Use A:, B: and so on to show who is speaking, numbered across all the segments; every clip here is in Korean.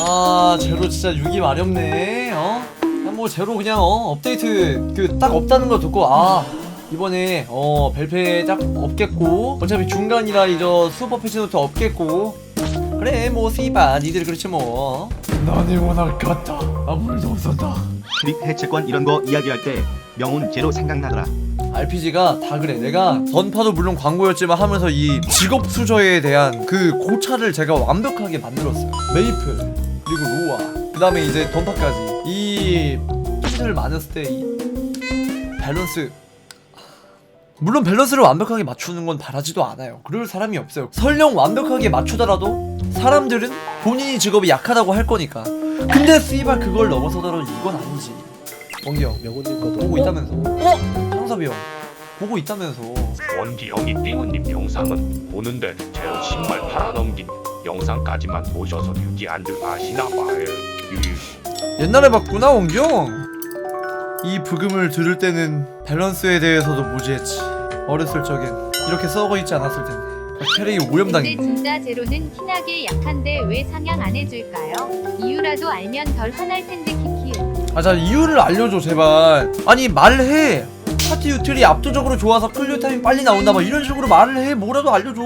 A: 아 제로 진짜 유기 마렵네 어? 그냥 뭐 제로 그냥 어 업데이트 그 딱 없다는 거 듣고 아 이번에 어 벨페 딱 없겠고 어차피 중간이라 이제 슈퍼 패치노트 없겠고 그래 뭐 씨바 니들 그렇지 뭐 난이 워낙 같다 아무 일도 없었다
B: 트릭 해체권 이런 거 이야기할 때 명운 제로 생각나더라.
A: RPG가 다 그래. 내가 던파도 물론 광고였지만 하면서 이 직업 수저에 대한 그 고차를 제가 완벽하게 만들었어요. 메이플 그리고 로아 그 다음에 이제 던파까지 이 퀴즈를 많았을 때 이 밸런스 물론 밸런스를 완벽하게 맞추는 건 바라지도 않아요. 그럴 사람이 없어요. 설령 완벽하게 맞추더라도 사람들은 본인이 직업이 약하다고 할 거니까. 근데 씨발 그걸 넘어서더라도 이건 아니지. 원기 형
C: 명호님 것도
A: 보고 있다면서. 어? 상섭이 형. 보고 있다면서.
D: 원기 형이 띵우님 영상은 보는데 제로 신발 팔아넘긴 영상까지만 보셔서 유기 안들 아시나 봐요.
A: 옛날에 봤구나, 형. 이 부금을 들을 때는 밸런스에 대해서도 무지했지. 어렸을 적엔 이렇게 썩어 있지 않았을 텐데. 캐릭이
E: 근데
A: 오염당했네.
E: 진짜 제로는 티나게 약한데 왜 상향 안 해줄까요? 이유라도 알면 덜 화날 텐데 키키.
A: 아, 자, 이유를 알려줘, 제발. 아니, 말해. 파티 유틸이 압도적으로 좋아서 클리어 타임이 빨리 나온다, 막 이런 식으로 말을 해. 뭐라도 알려줘.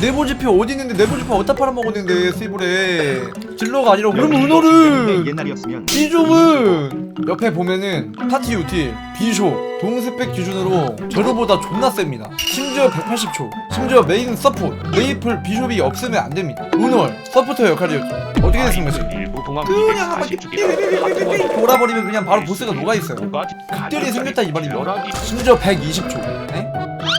A: 네모지표 어디 있는데, 네모지표 어디다 팔아먹었는데, 세이블에. 딜러가 아니라, 그러면 은호를!
B: 옛날이었으면
A: 비숍은 옆에 보면은 파티 유틸, 비숍, 동스펙 기준으로 저로보다 존나 셉니다. 심지어 180초. 심지어 메인 서포트, 메이플, 비숍이 없으면 안 됩니다. 은월, 서포터 역할이었죠. 어떻게 됐은 거지?
D: 일 부 동안
A: 그냥 한 바퀴
D: 240주기라
A: 돌아버리면 그냥 바로 보스가 녹아있어요. 극딜이 생겼다 이 말입니다. 심지어 120초. 네?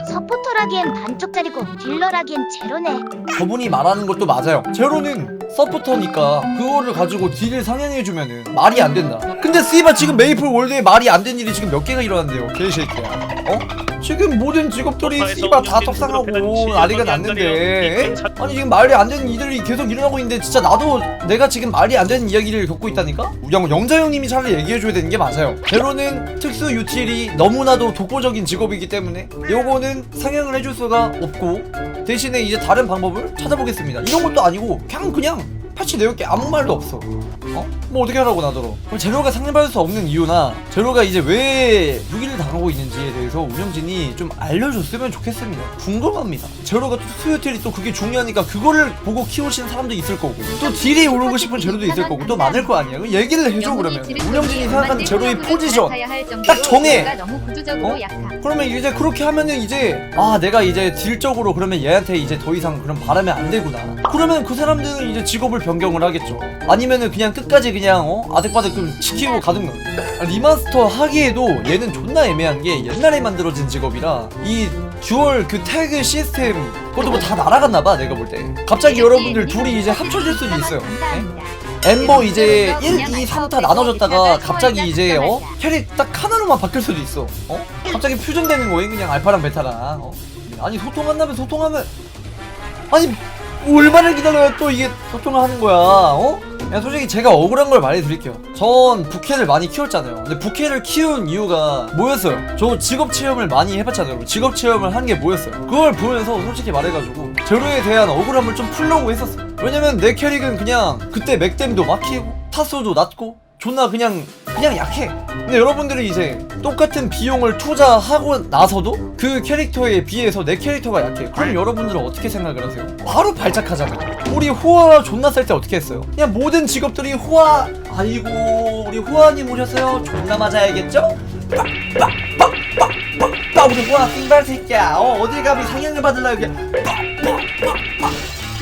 F: 서포터라기엔 반쪽짜리고 딜러라기엔 제로네.
A: 저분이 말하는 것도 맞아요. 제로는 서포터니까 그거를 가지고 딜을 상향해주면은 말이 안 된다. 근데 씨발 지금 메이플 월드에 말이 안 된 일이 지금 몇 개가 일어났는데요, 개새끼야. 어? 지금 모든 직업들이 씨발 다 떡상하고 난리가 났는데. 아니 지금 말이 안 되는 일들이 계속 일어나고 있는데 진짜 나도 내가 지금 말이 안 되는 이야기를 겪고 있다니까? 영, 영자 형님이 차라리 얘기해줘야 되는 게 맞아요. 제로는 특수 유틸이 너무나도 독보적인 직업이기 때문에 요거는 상향을 해줄 수가 없고 대신에 이제 다른 방법을 찾아보겠습니다. 이런 것도 아니고 그냥 그냥 패치 내용 게. 아무 말도 없어. 어? 뭐 어떻게 하라고 나더러? 그럼 제로가 상대받을 수 없는 이유나 제로가 이제 왜 무기를 당하고 있는지에 대해서 운영진이 좀 알려줬으면 좋겠습니다. 궁금합니다. 제로가 또 수요틸이 또 그게 중요하니까 그거를 보고 키우시는 사람도 있을 거고 또 딜이 오르고 싶은 제로도 있을 거고 또 많을 거 아니야. 그 얘기를 해줘 그러면. 운영진이 생각하는 제로의 포지션 딱 정해. 어? 그러면 이제 그렇게 하면은 이제 아 내가 이제 딜적으로 그러면 얘한테 이제 더 이상 그럼 바라면 안 되구나. 그러면 그 사람들은 이제 직업을 변경을 하겠죠 아니면은 그냥 끝까지 그냥 어 아득바득 좀 지키고 가든가 아, 리마스터 하기에도 얘는 존나 애매한 게 옛날에 만들어진 직업이라 이 듀얼 그 태그 시스템 그것도 뭐 다 날아갔나 봐 내가 볼 때 갑자기 여러분들 둘이 이제 합쳐질 수도 있어요 네? 엠버 이제 1, 2, 3타 나눠졌다가 갑자기 이제 어? 캐릭 딱 하나로만 바뀔 수도 있어 어? 갑자기 퓨전되는 거예요 그냥 알파랑 베타랑 어? 아니 소통한다면 소통하면 아니 얼마를 기다려야 또 이게 소통을 하는 거야 어? 야 솔직히 제가 억울한 걸 말해드릴게요 전 부캐를 많이 키웠잖아요 근데 부캐를 키운 이유가 뭐였어요? 저 직업 체험을 많이 해봤잖아요 직업 체험을 한 게 뭐였어요? 그걸 보면서 솔직히 말해가지고 제로에 대한 억울함을 좀 풀려고 했었어 왜냐면 내 캐릭은 그냥 그때 맥댐도 막히고 타소도 낮고 존나 그냥 그냥 약해. 근데 여러분들이 이제 똑같은 비용을 투자하고 나서도 그 캐릭터에 비해서 내 캐릭터가 약해. 그럼 여러분들은 어떻게 생각을 하세요? 바로 발작하잖아요. 우리 호화 존나 쌀때 어떻게 했어요? 그냥 모든 직업들이 호화 아이고 우리 호화님 오셨어요. 존나 맞아야겠죠? 빡빡빡빡빡. 우리 호화 띵발 새끼야. 어 어딜 가면 상향을 받으려고 그냥 빡빡빡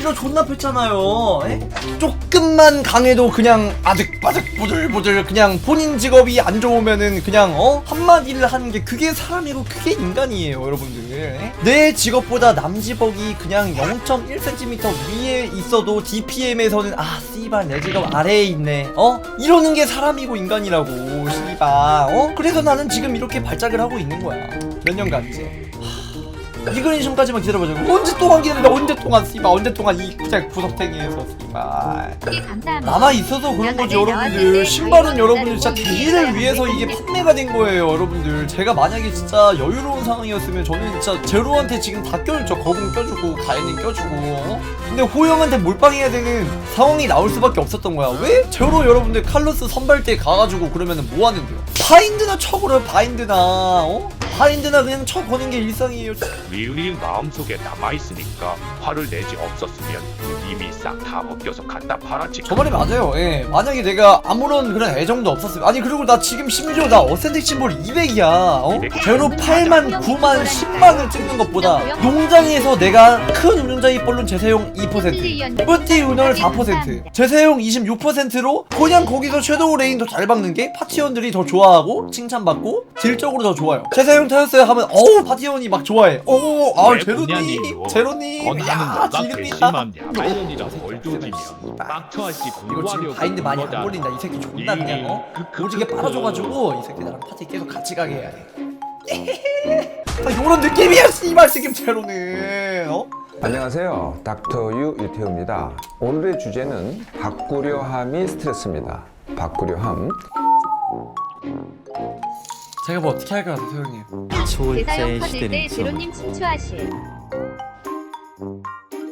A: 빡 이거 존나 뺐잖아요. 에? 조금만 강해도 그냥 아득바득 부들부들 그냥 본인 직업이 안 좋으면은 그냥 어 한마디를 하는 게 그게 사람이고 그게 인간이에요, 여러분들. 에? 내 직업보다 남 직업이 그냥 0.1cm 위에 있어도 DPM에서는 아 씨발 내 직업 아래에 있네. 어 이러는 게 사람이고 인간이라고 씨발. 어 그래서 나는 지금 이렇게 발작을 하고 있는 거야. 몇 년간 이제. 이 그린심까지만 기다려보자고 언제 동안 기다린다 언제 동안 씨발 언제 동안 이 그냥 구석탱이에서 씨발. 남아 있어서 그런 거지 여러분들. 신발은 여러분들 진짜 대의를 위해서 이게 판매가 된 거예요 여러분들. 제가 만약에 진짜 여유로운 상황이었으면 저는 진짜 제로한테 지금 다 껴줬죠 거공 껴주고 가인이 껴주고 어? 근데 호영한테 몰빵해야 되는 상황이 나올 수밖에 없었던 거야. 왜? 제로 여러분들 칼로스 선발대 가가지고 그러면은 뭐 하는데요? 파인드나 쳐버려 파인드나 어? 파인드나 그냥 쳐보는 게 일상이에요
D: 리을이 마음속에 남아있으니까 화를 내지 없었으면 이미 싹 다 벗겨서 갖다 팔았지
A: 저 말이 맞아요. 예. 만약에 내가 아무런 그런 애정도 없었으면 아니 그리고 나 지금 심지어 나 어센틱 심볼 200이야. 어? 제로 8만, 9만, 10만을 찍는 것보다 농장에서 내가 큰 운영자의 볼론 재사용 2%, 뿌띠 운영을 4%, 재사용 26%로 그냥 거기서 섀도우 레인도 잘 박는 게 파티원들이 더 좋아하고 칭찬받고 질적으로 더 좋아요. 재사용 타였어요 하면 어우 파티원이 막 좋아해. 어우 아우
D: 왜
A: 제로님,
D: 보냐니요.
A: 제로님,
D: 건하는
A: 야.
D: 괘씸한 야말년이라 얼조지면 빡쳐할지
A: 이거 지금 바인드 많이 안. 걸린다 이 새끼 존나 그냥 어? 오지게 빨아줘가지고 이 새끼 나랑 파티 계속 같이 가게 해야 돼 아, 요런 느낌이야 씨발 지금 제로는 어?
C: 안녕하세요. 닥터 유 유태우입니다. 오늘의 주제는 바꾸려함이 스트레스입니다. 바꾸려함.
A: 제가 뭐 어떻게 할것 같아요 소영님
E: 대사용 퍼질 때 제로님 친추하실.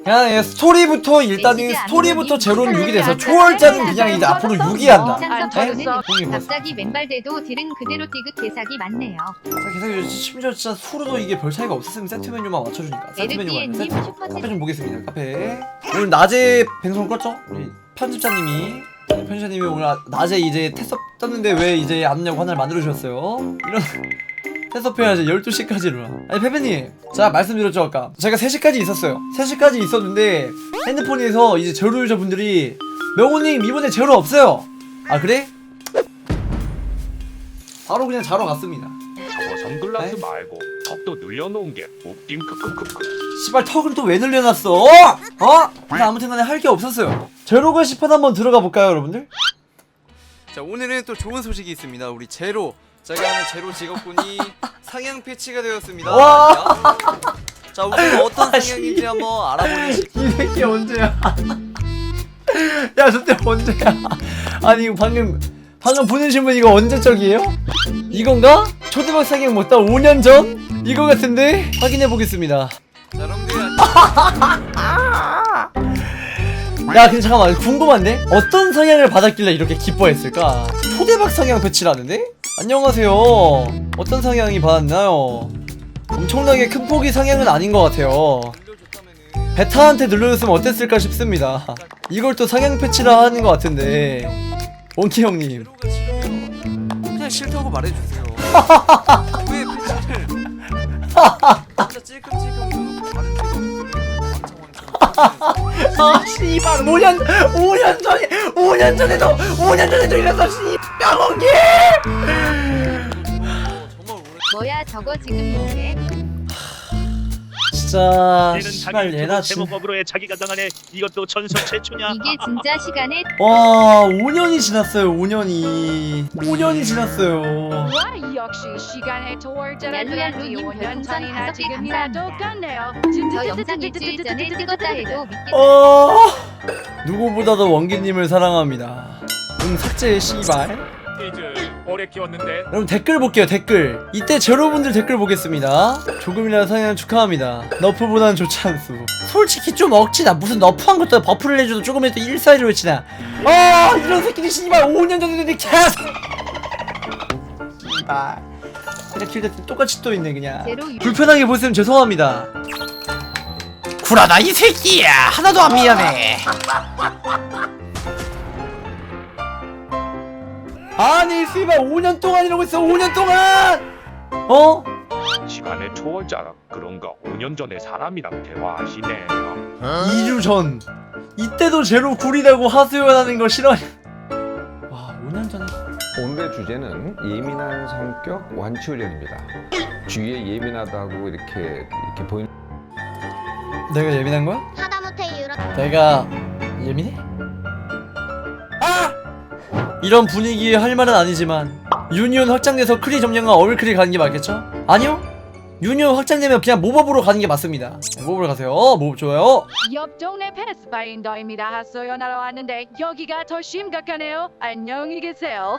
A: 그냥 예, 스토리부터 일단은 스토리부터 제로는
E: 칭찬을
A: 6이 돼서
E: 안
A: 초월자는 그냥 이제 앞으로
E: 서로
A: 6이 한다
E: 안
A: 네? 뭐
E: 갑자기 맨발돼도 딜은 그대로 띠긋 개사기 많네요.
A: 자, 계속 심지어 진짜 수로도 이게 별 차이가 없었으면 세트 메뉴만 맞춰주니까 세트 메뉴만 세트
E: 슈퍼챗
A: 좀 보겠습니다 카페 오늘 낮에 방송 껐죠? 우리 편집자님이 편집자님이 오늘 아- 낮에 이제 테스트 떴는데 왜 이제 안 하냐고 하나를 만들어 주셨어요? 이런 테스트 해야지 12시까지로 아니 페페님 제가 말씀드렸죠 아까. 제가 3시까지 있었어요. 3시까지 있었는데 핸드폰에서 이제 제로 유저분들이 명호님 이번에 제로 없어요. 아 그래? 바로 그냥 자러 갔습니다.
D: 저거 선글라스
A: 네?
D: 말고 턱도 늘려놓은 게 웃김 크크크크
A: 씨발 턱은 또왜 늘려놨어? 어? 어? 근데 아무튼 간에 할 게 없었어요. 제로가 10판 한번 들어가 볼까요, 여러분들? 자, 오늘은 또 좋은 소식이 있습니다. 우리 제로. 제가 하는 제로 직업군이 상향 패치가 되었습니다. 와! 자, 우리는 어떤 상향인지 한번 알아보는 시... 이 새끼 언제야? 야, 저때 언제야? 아니, 이거 방금 방금 보내신 분 이거 언제 적이에요? 이건가? 초등학 상향 못다 5년 전? 이거 같은데? 확인해 보겠습니다. 야 근데 잠깐만 궁금한데? 어떤 성향을 받았길래 이렇게 기뻐했을까? 초대박 성향 배치라는데? 안녕하세요 어떤 성향이 받았나요? 엄청나게 큰 폭의 성향은 아닌 것 같아요 베타한테 눌러줬으면 어땠을까 싶습니다 이걸 또 성향 패치라 하는 것 같은데 원키 형님 그냥 싫다고 말해주세요 왜 패치를 진짜 찔끔찔끔 아 씨발 5년 5년 전에 5년 전에도 5년 전에도 이랬어 씨병원기!
E: 뭐야 저거 지금 뭐해?
A: 진짜
G: 얘는
A: 씨발
G: 자기
A: 얘나
G: 유튜브
A: 진
G: 제목업으로의 자기가 당하네. 이것도 전속 최초냐?
E: 이게 진짜 시간에
A: 와 5년이 지났어요 5년이. 5년이 지났어요.
H: 와 역시 시간의
E: 얄루얄루님 별풍선
H: 전이나
E: 다섯 개 감사합니다. 저 영상 일주일 전에 찍었다 해도 믿겠다.
A: 어? 누구보다도 원기님을 사랑합니다. 응 삭제 씨발.
G: 이제 오래 키웠는데.
A: 여러분 댓글 볼게요 댓글. 이때 제로분들 댓글 보겠습니다. 조금이라도 상향 축하합니다. 너프보단 좋지 않소. 솔직히 좀 억지다. 무슨 너프한 것도 버프를 해줘도 조금이라도 1사이를 외치나. 아 이런 새끼들 씨발 5년 전에 내 계속. 씨발. 그냥 킬대 똑같이 또 있네 그냥.
E: 제로 유-
A: 불편하게 보시면 죄송합니다 구라다 이 새끼야. 하나도 안 미안해. 아니 씨발 5년 동안 이러고 있어 5년 동안! 어?
D: 시간의 초월자라 그런가 5년 전에 사람이랑 대화하시네.
A: 2주 전. 이때도 제로 구리다고 하소연하는 거 싫어. 와 5년 전에.
C: 오늘의 주제는 예민한 성격 완치훈련입니다. 주위에 예민하다고 이렇게 이렇게 보이는
A: 내가 예민한 거야?
F: 하다못해 유럽
A: 내가 예민해? 아! 이런 분위기에 할 말은 아니지만 유니온 확장돼서 크리 점령과 어울크리 가는 게 맞겠죠? 아니요? 유니온 확장되면 그냥 모법으로 가는 게 맞습니다 모법으로 가세요 모법 좋아요
H: 옆 동네 패스파인더입니다. 하소연 하러 왔는데 여기가 더 심각하네요. 안녕히 계세요.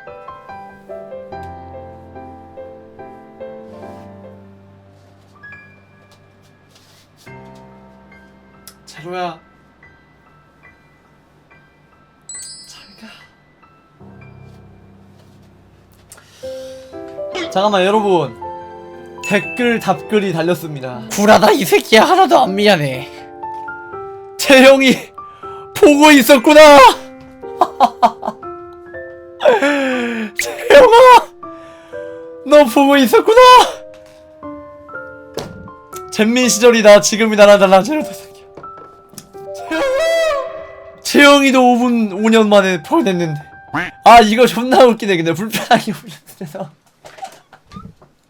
A: 제로야. 잘가 잠깐만 여러분. 댓글 답글이 달렸습니다. 구라다 이 새끼야. 하나도 안 미안해. 재영이 보고 있었구나. 재영아 너 보고 있었구나. 잼민 시절이다. 지금이 나랑 달라 제로다 새 재영이도 5분 5년 만에 표현했는데. 아 이거 존나 웃기네. 근데 불편하게 울렸어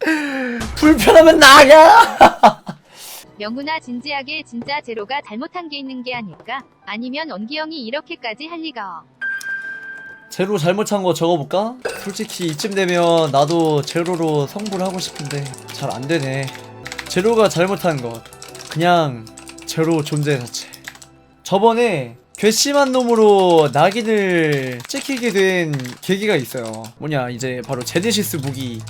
A: 불편하면 나가!
E: 명훈아 진지하게 진짜 제로가 잘못한 게 있는 게 아닐까? 아니면 원기 형이 이렇게까지 할 리가.
A: 제로 잘못한 거 적어볼까? 솔직히 이쯤 되면 나도 제로로 성불 하고 싶은데 잘 안 되네. 제로가 잘못한 것. 그냥 제로 존재 자체. 저번에 괘씸한 놈으로 낙인을 찍히게 된 계기가 있어요. 뭐냐 이제 바로 제네시스 무기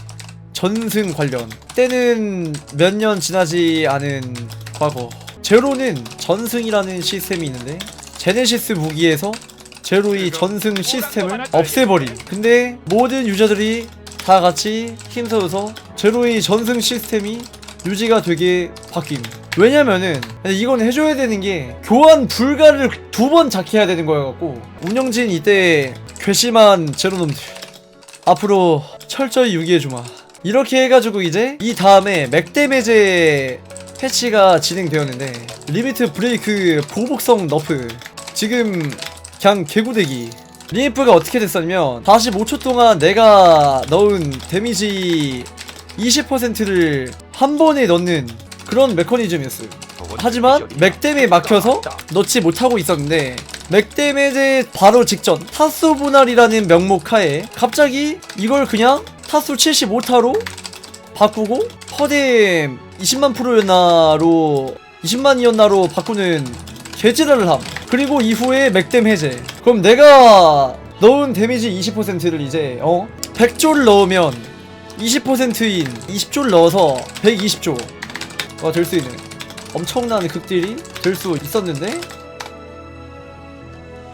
A: 전승 관련. 때는 몇 년 지나지 않은 과거. 제로는 전승이라는 시스템이 있는데 제네시스 무기에서 제로의 전승 시스템을 없애버린. 근데 모든 유저들이 다 같이 힘써서 제로의 전승 시스템이 유지가 되게 바뀜 왜냐면은 이건 해줘야 되는 게 교환 불가를 두 번 작해야 되는 거여갖고 운영진 이때 괘씸한 제로놈들 앞으로 철저히 유기해주마. 이렇게 해가지고 이제 이 다음에 맥데메제 패치가 진행되었는데 리미트 브레이크 보복성 너프. 지금 그냥 개구대기. 리니프가 어떻게 됐었냐면 45초 동안 내가 넣은 데미지 20%를 한 번에 넣는 그런 메커니즘이었어요. 하지만 맥댐에 막혀서 넣지 못하고 있었는데 맥댐에 바로 직전 타수 분할이라는 명목 하에 갑자기 이걸 그냥 타수 75타로 바꾸고 퍼뎀 20만 프로였나로 20만이었나로 바꾸는 개지랄을 함. 그리고 이후에 맥댐 해제. 그럼 내가 넣은 데미지 20%를 이제 어? 100조를 넣으면 20%인 20조를 넣어서 120조 가될수 있는 엄청난 극딜이 될 수 있었는데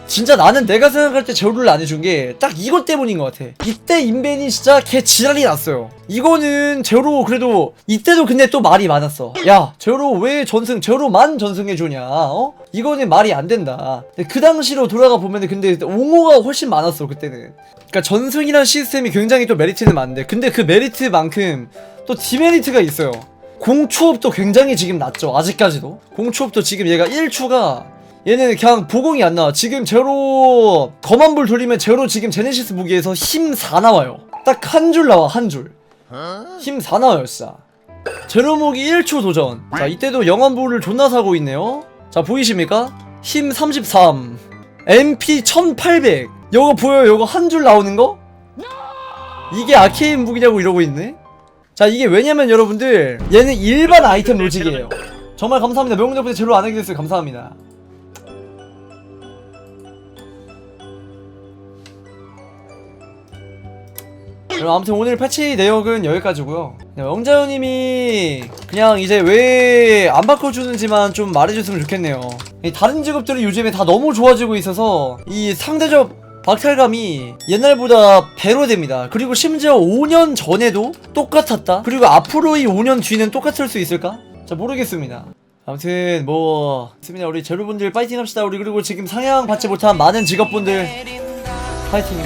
A: 진짜 나는 내가 생각할 때 제로를 안 해준 게 딱 이것 때문인 것 같아. 이때 인벤이 진짜 개 지랄이 났어요. 이거는 제로 그래도 이때도 근데 또 말이 많았어. 야 제로 왜 전승 제로만 전승해주냐? 어? 이거는 말이 안 된다. 그 당시로 돌아가 보면은 근데 옹호가 훨씬 많았어 그때는. 그러니까 전승이란 시스템이 굉장히 또 메리트는 많은데 근데 그 메리트만큼 또 디메리트가 있어요. 공추업도 굉장히 지금 낮죠 아직까지도 공추업도 지금 얘가 1추가 얘는 그냥 보공이 안 나와. 지금 제로 검안불 돌리면 제로 지금 제네시스 무기에서 힘 4 나와요. 딱 한 줄 나와 한 줄. 힘 4 나와요 진짜. 제로 무기 1초 도전. 자 이때도 영암불을 존나 사고 있네요. 자 보이십니까? 힘 33. MP 1800. 요거 보여요? 요거 한 줄 나오는 거? 이게 아케인 무기냐고 이러고 있네. 자 이게 왜냐면 여러분들 얘는 일반 아이템 로직이에요. 정말 감사합니다. 덕분에 제로 안 하게 됐어요. 감사합니다. 그럼 아무튼 오늘 패치 내역은 여기까지고요 네, 영자연님이 그냥 이제 왜 안 바꿔주는지만 좀 말해줬으면 좋겠네요 이 다른 직업들이 요즘에 다 너무 좋아지고 있어서 이 상대적 박탈감이 옛날보다 배로 됩니다. 그리고 심지어 5년 전에도 똑같았다? 그리고 앞으로의 5년 뒤는 똑같을 수 있을까? 자 모르겠습니다. 아무튼 뭐 있습니다. 우리 제로분들 파이팅 합시다. 우리 그리고 지금 상향 받지 못한 많은 직업분들 파이팅